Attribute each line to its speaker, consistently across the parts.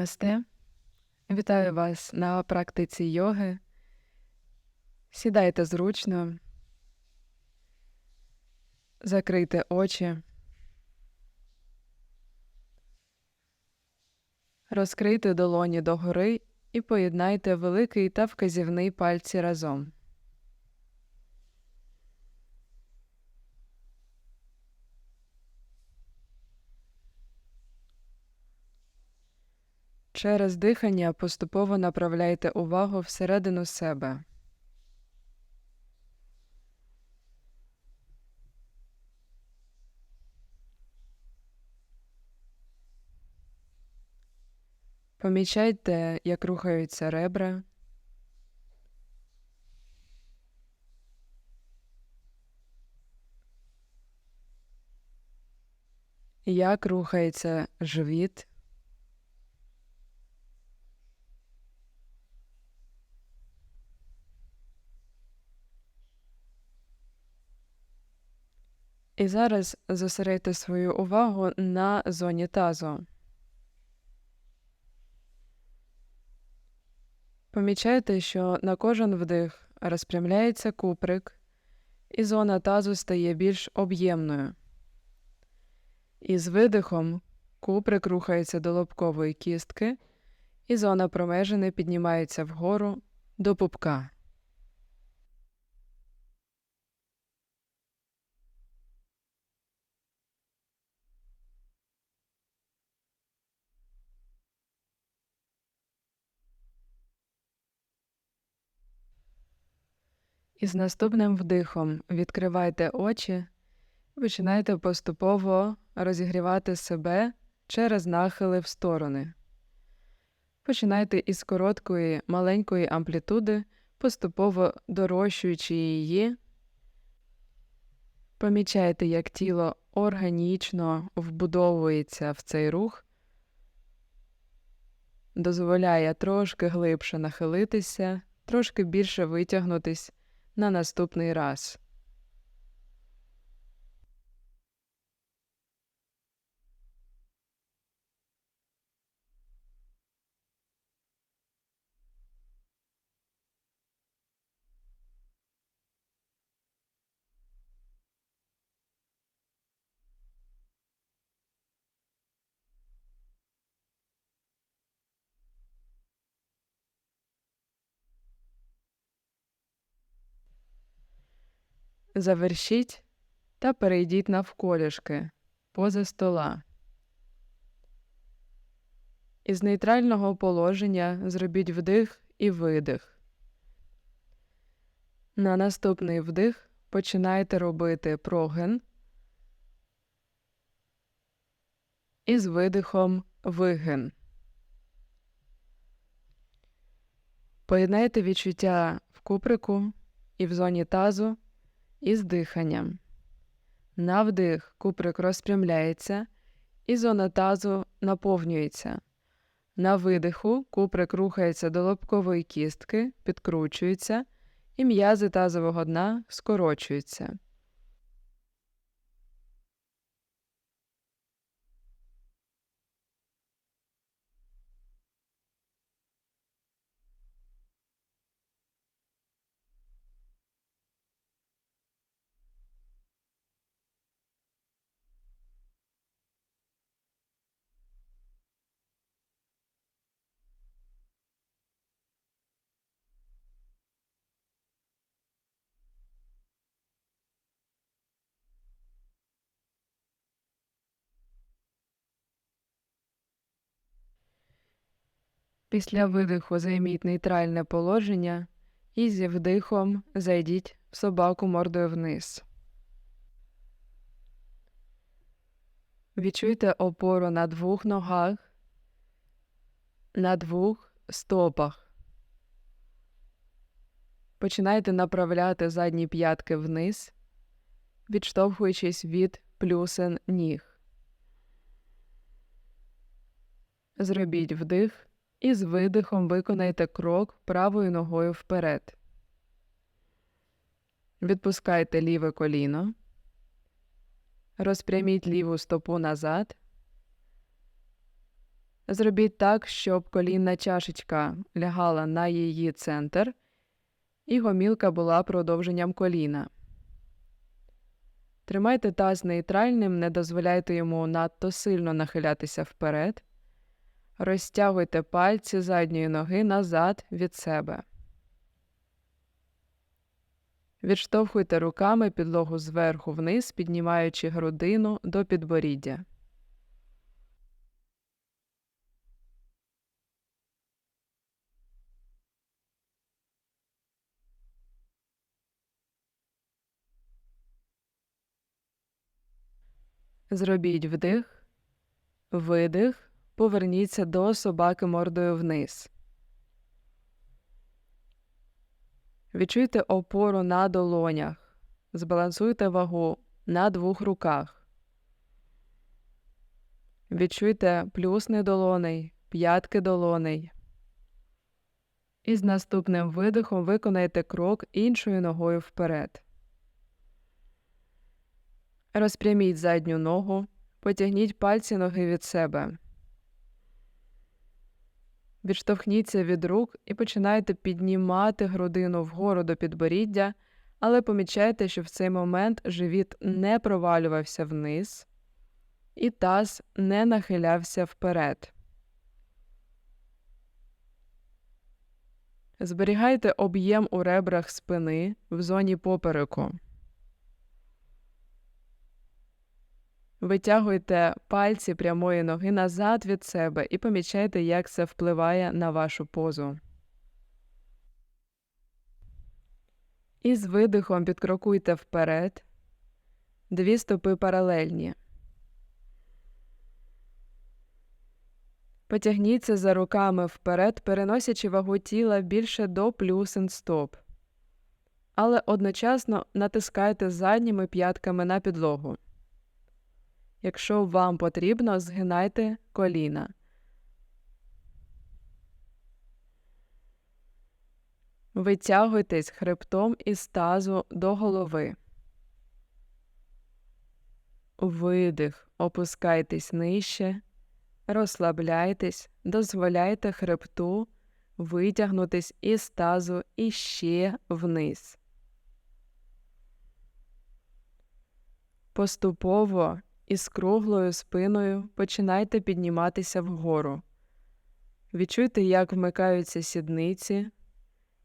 Speaker 1: Намасте. Вітаю вас на практиці йоги. Сідайте зручно, закрийте очі, розкрийте долоні догори і поєднайте великий та вказівний пальці разом. Через дихання поступово направляйте увагу всередину себе. Помічайте, як рухаються ребра. Як рухається живіт. І зараз зосередьте свою увагу на зоні тазу. Помічайте, що на кожен вдих розпрямляється куприк, і зона тазу стає більш об'ємною. І з видихом куприк рухається до лобкової кістки, і зона промежини піднімається вгору до пупка. І з наступним вдихом відкривайте очі, починайте поступово розігрівати себе через нахили в сторони. Починайте із короткої маленької амплітуди, поступово дорощуючи її. Помічайте, як тіло органічно вбудовується в цей рух, дозволяє трошки глибше нахилитися, трошки більше витягнутись на наступний раз. Завершіть та перейдіть навколішки поза стола. Із нейтрального положення зробіть вдих і видих. На наступний вдих починайте робити прогин. І з видихом вигин. Поєднайте відчуття в куприку і в зоні тазу із диханням. На вдих куприк розпрямляється і зона тазу наповнюється. На видиху куприк рухається до лобкової кістки, підкручується, і м'язи тазового дна скорочуються. Після видиху займіть нейтральне положення і зі вдихом зайдіть в собаку мордою вниз. Відчуйте опору на двох ногах, на двох стопах. Починайте направляти задні п'ятки вниз, відштовхуючись від плюсен ніг. Зробіть вдих і з видихом виконайте крок правою ногою вперед. Відпускайте ліве коліно. Розпряміть ліву стопу назад. Зробіть так, щоб колінна чашечка лягала на її центр, і гомілка була продовженням коліна. Тримайте таз нейтральним, не дозволяйте йому надто сильно нахилятися вперед. Розтягуйте пальці задньої ноги назад від себе. Відштовхуйте руками підлогу зверху вниз, піднімаючи грудину до підборіддя. Зробіть вдих, видих, поверніться до собаки мордою вниз. Відчуйте опору на долонях. Збалансуйте вагу на двох руках. Відчуйте плюсний долоней, п'ятки долоней. І з наступним видихом виконайте крок іншою ногою вперед. Розпряміть задню ногу, потягніть пальці ноги від себе. Відштовхніться від рук і починайте піднімати грудину вгору до підборіддя, але помічайте, що в цей момент живіт не провалювався вниз, і таз не нахилявся вперед. Зберігайте об'єм у ребрах спини в зоні попереку. Витягуйте пальці прямої ноги назад від себе і помічайте, як це впливає на вашу позу. І з видихом підкрокуйте вперед. Дві стопи паралельні. Потягніться за руками вперед, переносячи вагу тіла більше до плюсин стоп. Але одночасно натискайте задніми п'ятками на підлогу. Якщо вам потрібно, згинайте коліна. Витягуйтесь хребтом із тазу до голови. Видих, опускайтесь нижче, розслабляйтесь, дозволяйте хребту витягнутись із тазу іще вниз. Поступово із круглою спиною починайте підніматися вгору. Відчуйте, як вмикаються сідниці,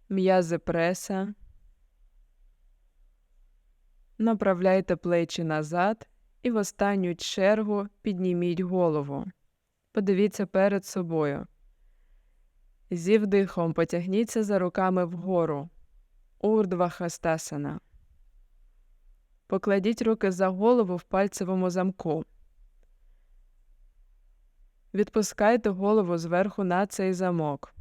Speaker 1: м'язи преса. Направляйте плечі назад і в останню чергу підніміть голову. Подивіться перед собою. Зі вдихом потягніться за руками вгору. Урдвахастасана. Покладіть руки за голову в пальцевому замку. Відпускайте голову зверху на цей замок.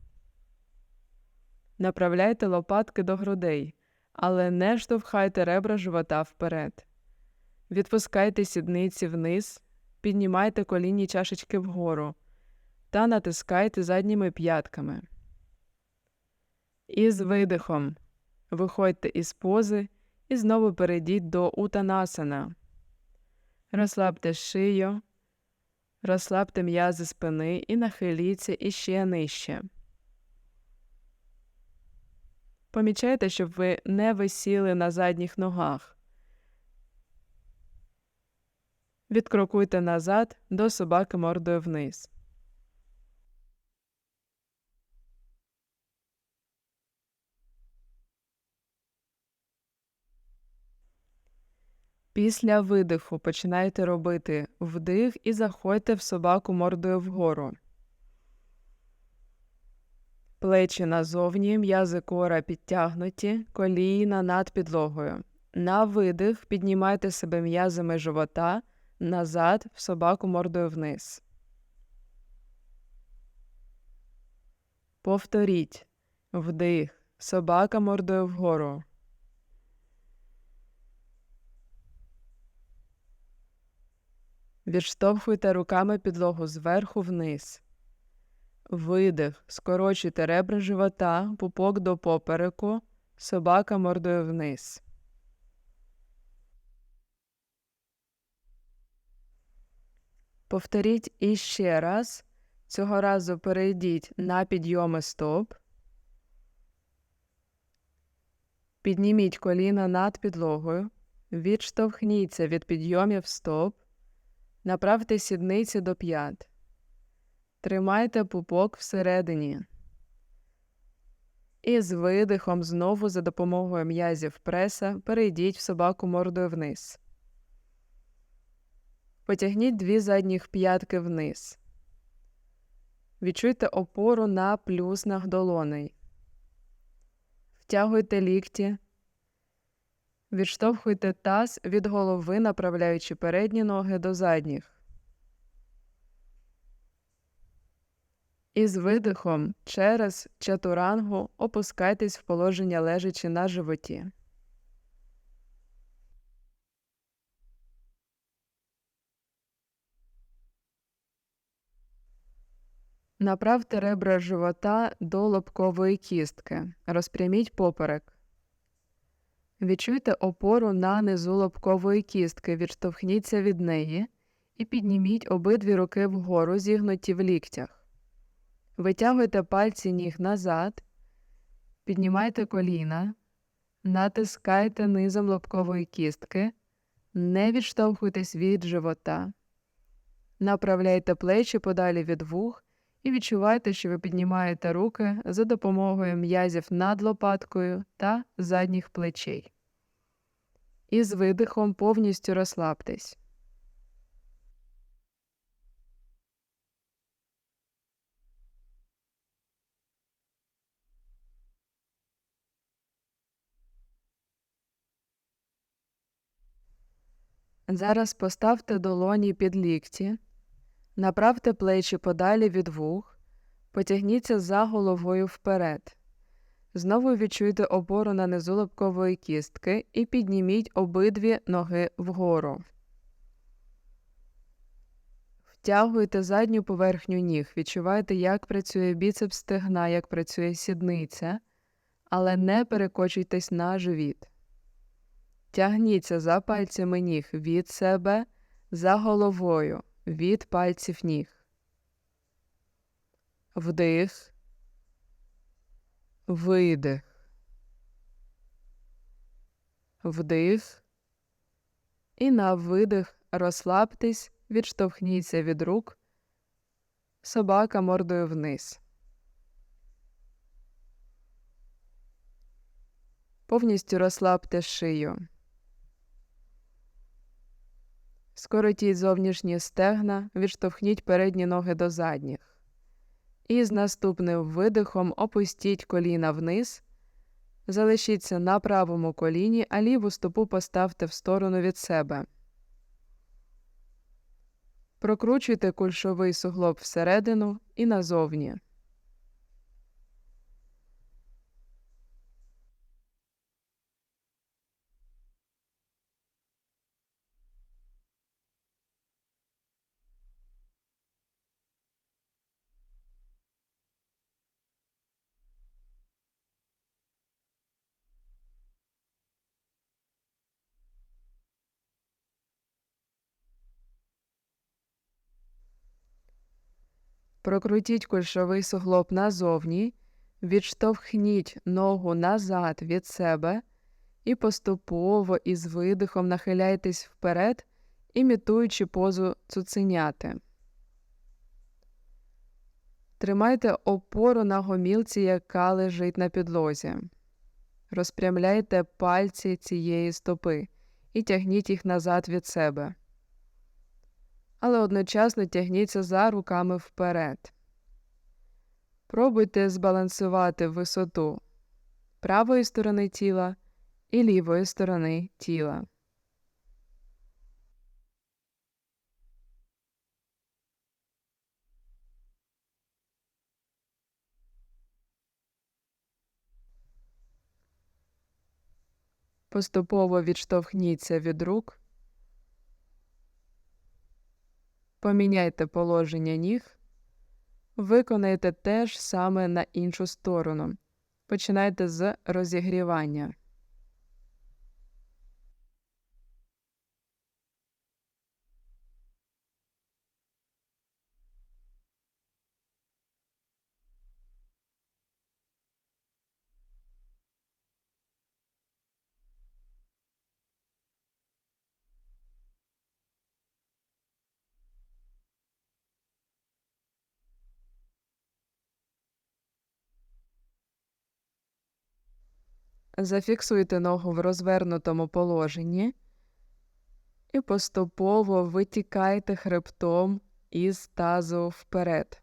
Speaker 1: Направляйте лопатки до грудей, але не штовхайте ребра живота вперед. Відпускайте сідниці вниз, піднімайте колінні чашечки вгору та натискайте задніми п'ятками. І з видихом виходьте із пози і знову перейдіть до утанасана. Розслабте шию, розслабте м'язи спини і нахиліться іще нижче. Помічайте, щоб ви не висіли на задніх ногах. Відкрокуйте назад до собаки мордою вниз. Після видиху починайте робити вдих і заходьте в собаку мордою вгору. Плечі назовні, м'язи кора підтягнуті, коліна над підлогою. На видих піднімайте себе м'язами живота назад в собаку мордою вниз. Повторіть вдих. Собака мордою вгору. Відштовхуйте руками підлогу зверху вниз. Видих. Скорочуйте ребра живота, пупок до попереку, собака мордою вниз. Повторіть іще раз Цього разу перейдіть на підйоми стоп. Підніміть коліна над підлогою. Відштовхніться від підйомів стоп. Направте сідниці до п'ят. Тримайте пупок всередині. І з видихом знову за допомогою м'язів преса перейдіть в собаку мордою вниз. Потягніть дві задніх п'ятки вниз. Відчуйте опору на плюснах долоней. Втягуйте лікті. Відштовхуйте таз від голови, направляючи передні ноги до задніх. І з видихом через чатурангу опускайтесь в положення лежачи на животі. Направте ребра живота до лобкової кістки. Розпряміть поперек. Відчуйте опору на низу лобкової кістки, відштовхніться від неї і підніміть обидві руки вгору, зігнуті в ліктях. Витягуйте пальці ніг назад, піднімайте коліна, натискайте низом лобкової кістки, не відштовхуйтесь від живота, направляйте плечі подалі від вух і відчувайте, що ви піднімаєте руки за допомогою м'язів над лопаткою та задніх плечей. І з видихом повністю розслабтесь. Зараз поставте долоні під лікті, направте плечі подалі від вух, потягніться за головою вперед. Знову відчуйте опору на низу лобкової кістки і підніміть обидві ноги вгору. Втягуйте задню поверхню ніг, відчувайте, як працює біцепс стегна, як працює сідниця, але не перекочуйтесь на живіт. Тягніться за пальцями ніг від себе, за головою, від пальців ніг. Вдих. Видих. Вдих. І на видих розслабтесь, відштовхніться від рук. Собака мордою вниз. Повністю розслабте шию. Скоротіть зовнішні стегна, відштовхніть передні ноги до задніх. І з наступним видихом опустіть коліна вниз, залишіться на правому коліні, а ліву стопу поставте в сторону від себе. Прокручуйте кульшовий суглоб всередину і назовні. Прокрутіть кульшовий суглоб назовні, відштовхніть ногу назад від себе і поступово із видихом нахиляйтесь вперед, імітуючи позу цуценяти. Тримайте опору на гомілці, яка лежить на підлозі. Розпрямляйте пальці цієї стопи і тягніть їх назад від себе але одночасно тягніться за руками вперед. Пробуйте збалансувати висоту правої сторони тіла і лівої сторони тіла. Поступово відштовхніться від рук Поміняйте положення ніг, виконайте те ж саме на іншу сторону. Починайте з розігрівання. Зафіксуйте ногу в розвернутому положенні і поступово витікайте хребтом із тазу вперед.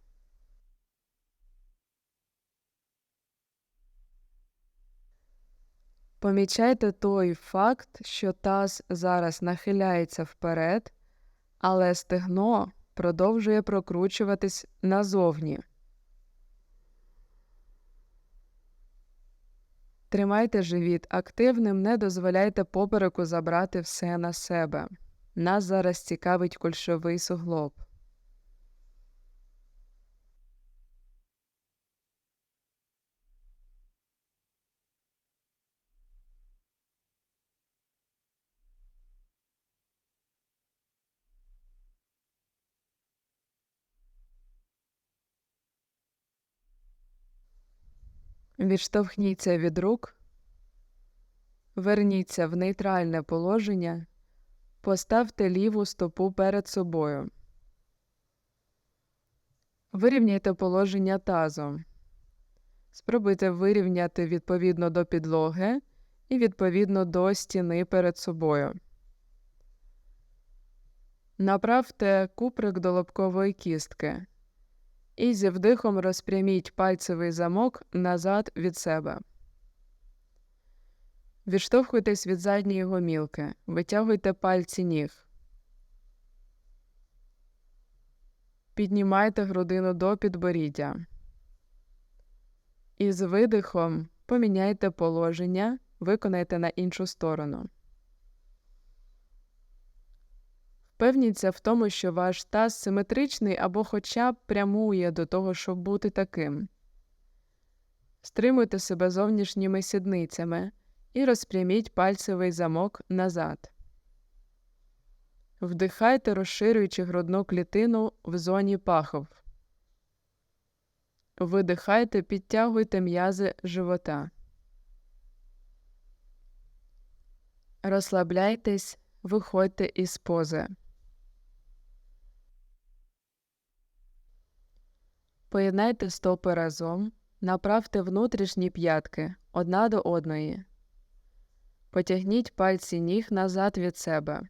Speaker 1: Помічайте той факт, що таз зараз нахиляється вперед, але стегно продовжує прокручуватись назовні. Тримайте живіт активним, не дозволяйте попереку забрати все на себе. Нас зараз цікавить кульшовий суглоб. Відштовхніться від рук, верніться в нейтральне положення, поставте ліву стопу перед собою. Вирівняйте положення тазу. Спробуйте вирівняти відповідно до підлоги і відповідно до стіни перед собою. Направте куприк до лобкової кістки і зі вдихом розпряміть пальцевий замок назад від себе. Відштовхуйтесь від задньої гомілки, витягуйте пальці ніг. Піднімайте грудину до підборіддя. І з видихом поміняйте положення, виконайте на іншу сторону. Впевніться в тому, що ваш таз симетричний або хоча б прямує до того, щоб бути таким. Стримуйте себе зовнішніми сідницями і розпряміть пальцевий замок назад. Вдихайте, розширюючи грудну клітину в зоні пахов. Видихайте, підтягуйте м'язи живота. Розслабляйтесь, виходьте із пози. Поєднайте стопи разом, направте внутрішні п'ятки одна до одної. Потягніть пальці ніг назад від себе.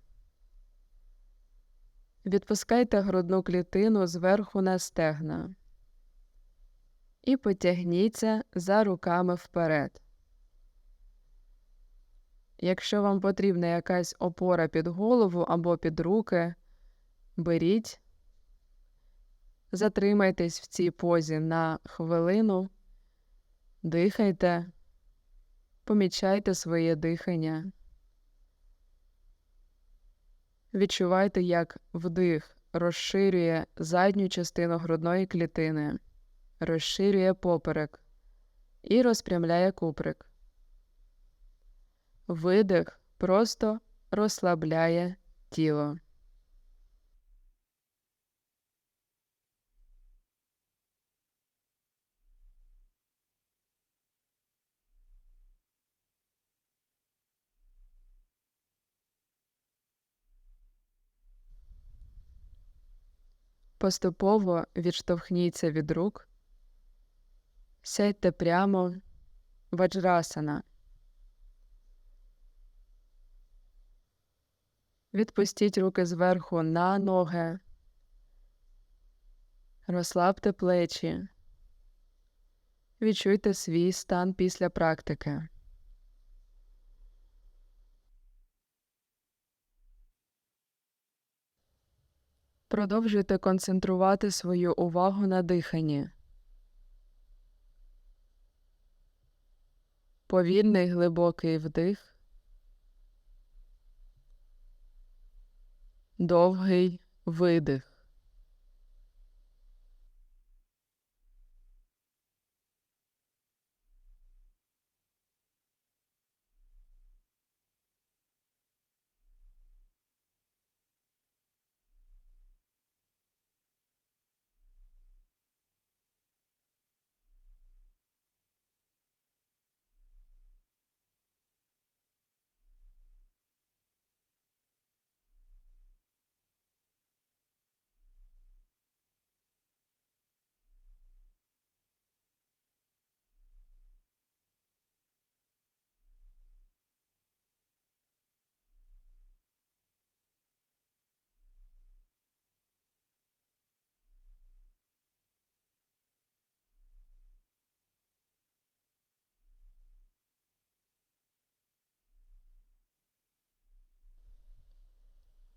Speaker 1: Відпускайте грудну клітину зверху на стегна. І потягніться за руками вперед. Якщо вам потрібна якась опора під голову або під руки, беріть Затримайтесь в цій позі на хвилину, дихайте, помічайте своє дихання. Відчувайте, як вдих розширює задню частину грудної клітини, розширює поперек і розпрямляє куприк. Видих просто розслабляє тіло. Поступово відштовхніться від рук, сядьте прямо ваджрасана. Відпустіть руки зверху на ноги, розслабте плечі, відчуйте свій стан після практики. Продовжуйте концентрувати свою увагу на диханні. Повільний глибокий вдих, довгий видих.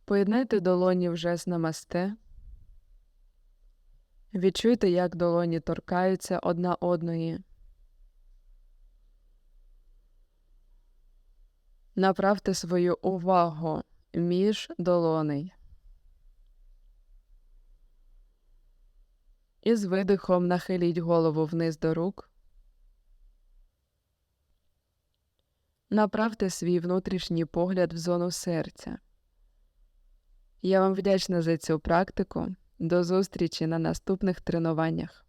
Speaker 1: Поєднайте долоні в жест намасте. Відчуйте, як долоні торкаються одна одної. Направте свою увагу між долоней. І з видихом нахиліть голову вниз до рук. Направте свій внутрішній погляд в зону серця. Я вам вдячна за цю практику. До зустрічі на наступних тренуваннях.